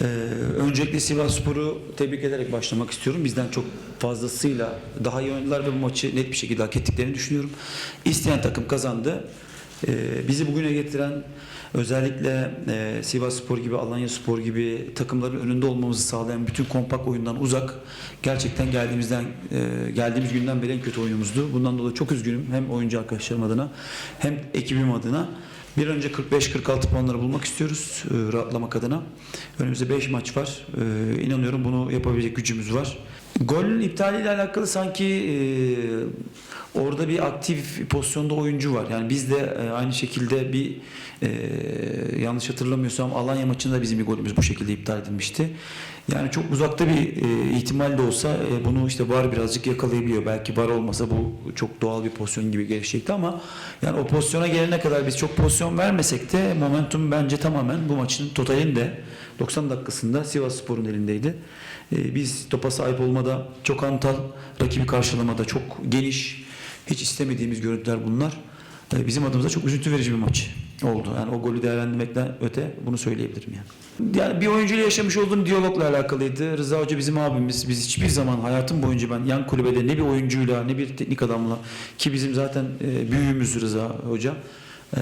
Ee, öncelikle Sivasspor'u tebrik ederek başlamak istiyorum. Bizden çok fazlasıyla daha iyi oynadılar ve bu maçı net bir şekilde hak ettiklerini düşünüyorum. İsteyen takım kazandı. Ee, bizi bugüne getiren özellikle e, Sivasspor gibi, Alanya Spor gibi takımların önünde olmamızı sağlayan bütün kompak oyundan uzak gerçekten geldiğimizden e, geldiğimiz günden beri en kötü oyunumuzdu. Bundan dolayı çok üzgünüm hem oyuncu arkadaşlarım adına hem ekibim adına. Bir önce 45-46 puanları bulmak istiyoruz e, rahatlamak adına. Önümüzde 5 maç var. E, inanıyorum bunu yapabilecek gücümüz var. Golün iptaliyle alakalı sanki e, orada bir aktif pozisyonda oyuncu var. Yani biz de e, aynı şekilde bir e, yanlış hatırlamıyorsam Alanya maçında bizim bir golümüz bu şekilde iptal edilmişti. Yani çok uzakta bir e, ihtimal de olsa e, bunu işte VAR birazcık yakalayabiliyor. Belki VAR olmasa bu çok doğal bir pozisyon gibi gelişecekti ama yani o pozisyona gelene kadar biz çok pozisyon vermesek de momentum bence tamamen bu maçın totalinde 90 dakikasında Sivas Spor'un elindeydi. E, biz topa sahip olmada çok antal, rakibi karşılamada çok geniş, hiç istemediğimiz görüntüler bunlar. Bizim adımıza çok üzüntü verici bir maç oldu. Yani o golü değerlendirmekten öte bunu söyleyebilirim yani. Yani bir oyuncuyla yaşamış olduğum diyalogla alakalıydı. Rıza Hoca bizim abimiz. Biz hiçbir zaman hayatım boyunca ben yan kulübede ne bir oyuncuyla ne bir teknik adamla ki bizim zaten e, büyüğümüz Rıza Hoca. E,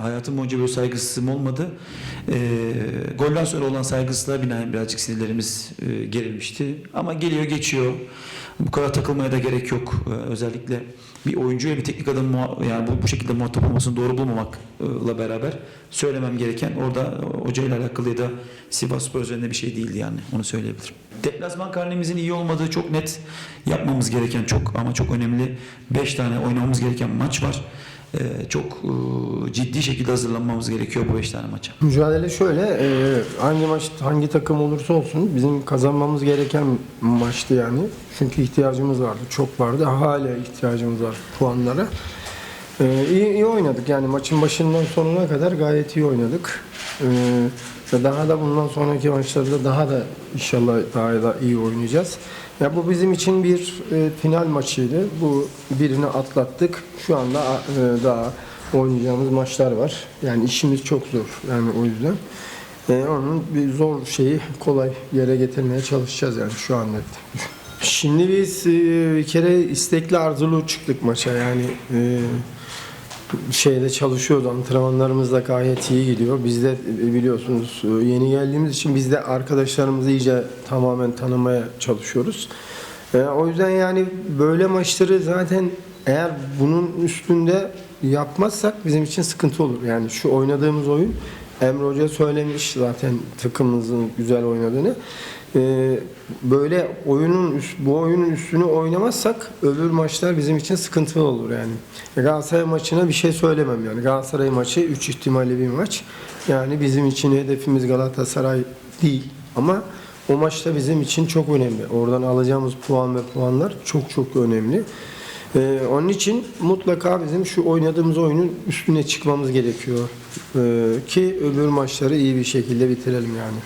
hayatım boyunca böyle saygısızlığım olmadı. E, golden sonra olan saygısızlığa binaen birazcık sinirlerimiz e, gerilmişti. Ama geliyor geçiyor. Bu kadar takılmaya da gerek yok. E, özellikle bir oyuncuya bir teknik adam yani bu, bu şekilde muhatap olmasını doğru bulmamakla beraber söylemem gereken orada hocayla alakalı ya da Sivasspor üzerinde bir şey değildi yani onu söyleyebilirim. Deplasman karnemizin iyi olmadığı çok net yapmamız gereken çok ama çok önemli 5 tane oynamamız gereken maç var. Ee, çok e, ciddi şekilde hazırlanmamız gerekiyor bu 5 tane maça. Mücadele şöyle, e, hangi maç hangi takım olursa olsun bizim kazanmamız gereken maçtı yani. Çünkü ihtiyacımız vardı, çok vardı. Hala ihtiyacımız var puanlara. E, iyi, iyi oynadık yani maçın başından sonuna kadar gayet iyi oynadık. E, ve daha da bundan sonraki maçlarda daha da inşallah daha da iyi oynayacağız. Ya bu bizim için bir e, final maçıydı. Bu birini atlattık. Şu anda e, daha oynayacağımız maçlar var. Yani işimiz çok zor yani o yüzden. E, onun bir zor şeyi kolay yere getirmeye çalışacağız yani şu anda. Şimdi biz e, bir kere istekli arzulu çıktık maça yani e, şeyde çalışıyordu antrenmanlarımız da gayet iyi gidiyor. Biz de e, biliyorsunuz yeni geldiğimiz için biz de arkadaşlarımızı iyice tamamen tanımaya çalışıyoruz. O yüzden yani böyle maçları zaten eğer bunun üstünde yapmazsak bizim için sıkıntı olur. Yani şu oynadığımız oyun Emre Hoca söylemiş zaten takımımızın güzel oynadığını. Ee, böyle oyunun üst- bu oyunun üstünü oynamazsak öbür maçlar bizim için sıkıntılı olur yani. Galatasaray maçına bir şey söylemem yani. Galatasaray maçı 3 ihtimalli bir maç. Yani bizim için hedefimiz Galatasaray değil ama o maçta bizim için çok önemli. Oradan alacağımız puan ve puanlar çok çok önemli. Ee, onun için mutlaka bizim şu oynadığımız oyunun üstüne çıkmamız gerekiyor. Ee, ki öbür maçları iyi bir şekilde bitirelim yani.